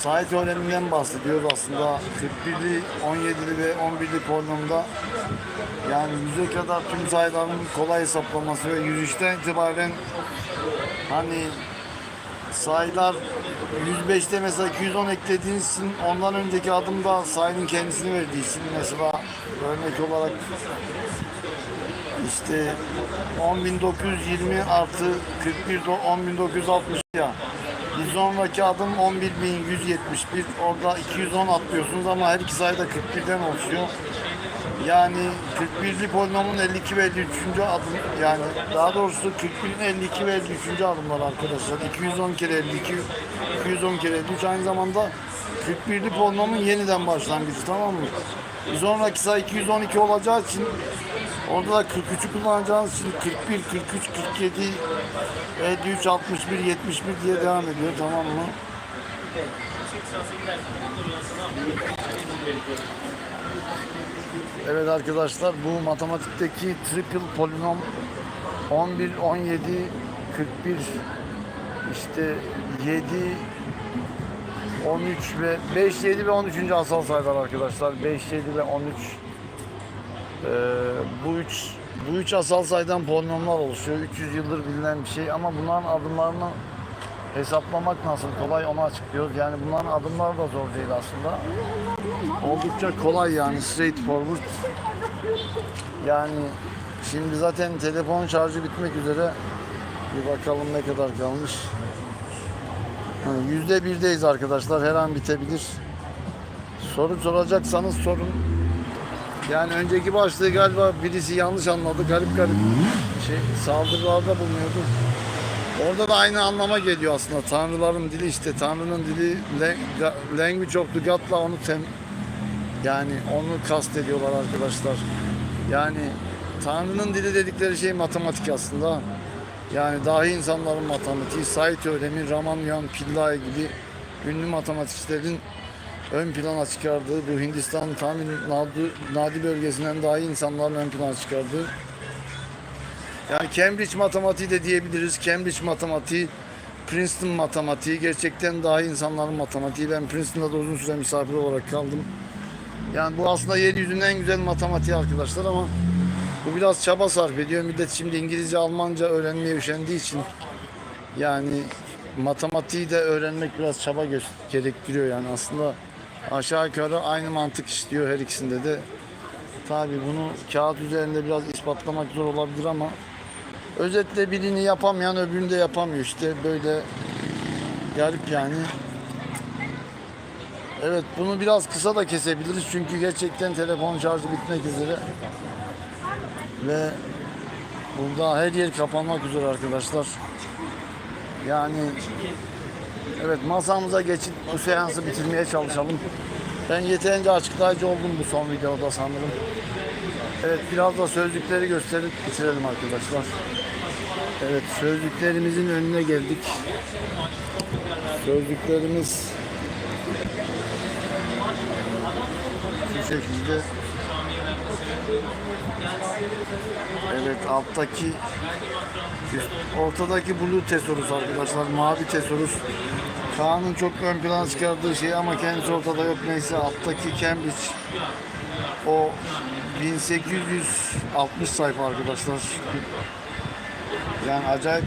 Sayı teoreminden bahsediyoruz aslında. 41'li, 17'li ve 11'li polinomda yani yüze kadar tüm sayıların kolay hesaplaması ve yüzüşten itibaren hani sayılar 105'te mesela 210 eklediğiniz ondan önceki adımda sayının kendisini verdiği için mesela örnek olarak işte 10.920 artı 41 de 10.960 ya. Bir sonraki adım 11.171. Orada 210 atlıyorsunuz ama her iki sayı da 41'den oluşuyor. Yani 41'li polinomun 52 ve 53. adım yani daha doğrusu 41'in 52 ve 53. adımlar arkadaşlar. 210 kere 52, 210 kere 53 aynı zamanda 41'li polinomun yeniden başlangıcı tamam mı? Bir sonraki sayı 212 olacağı için orada da 43'ü kullanacağınız için 41, 43, 47, 53, 61, 71 diye devam ediyor tamam mı? Evet arkadaşlar bu matematikteki triple polinom 11, 17, 41 işte 7, 13 ve 5, 7 ve 13. asal sayılar arkadaşlar. 5, 7 ve 13. Ee, bu üç bu üç asal sayıdan polinomlar oluşuyor. 300 yıldır bilinen bir şey ama bunların adımlarını hesaplamak nasıl kolay onu açıklıyoruz. Yani bunların adımları da zor değil aslında. Oldukça kolay yani straightforward. Yani şimdi zaten telefon şarjı bitmek üzere. Bir bakalım ne kadar kalmış. Yüzde birdeyiz arkadaşlar. Her an bitebilir. Soru soracaksanız sorun. Yani önceki başlığı galiba birisi yanlış anladı. Garip garip şey saldırılarda bulunuyordu. Orada da aynı anlama geliyor aslında. Tanrıların dili işte. Tanrı'nın dili language of God'la onu tem yani onu kastediyorlar arkadaşlar. Yani Tanrı'nın dili dedikleri şey matematik aslında. Yani dahi insanların matematiği, say teoremi, Ramanyan, Pillai gibi ünlü matematikçilerin ön plana çıkardığı, bu Hindistan Tamil Nadu, Nadi bölgesinden dahi insanların ön plana çıkardığı yani Cambridge matematiği de diyebiliriz. Cambridge matematiği, Princeton matematiği gerçekten daha insanların matematiği. Ben Princeton'da da uzun süre misafir olarak kaldım. Yani bu aslında yeryüzünün en güzel matematiği arkadaşlar ama bu biraz çaba sarf ediyor. Millet şimdi İngilizce, Almanca öğrenmeye üşendiği için yani matematiği de öğrenmek biraz çaba gerektiriyor yani aslında aşağı yukarı aynı mantık işliyor her ikisinde de. Tabi bunu kağıt üzerinde biraz ispatlamak zor olabilir ama özetle birini yapamayan öbürünü de yapamıyor işte böyle garip yani. Evet bunu biraz kısa da kesebiliriz çünkü gerçekten telefon şarjı bitmek üzere. Ve burada her yer kapanmak üzere arkadaşlar. Yani evet masamıza geçip bu seansı bitirmeye çalışalım. Ben yeterince açıklayıcı oldum bu son videoda sanırım. Evet biraz da sözlükleri gösterip bitirelim arkadaşlar. Evet sözlüklerimizin önüne geldik. Sözlüklerimiz şu şekilde. Evet alttaki ortadaki blue tesorus arkadaşlar mavi tesorus. Kaan'ın çok ön plana çıkardığı şey ama kendisi ortada yok neyse alttaki Cambridge o 1860 sayfa arkadaşlar. Yani acayip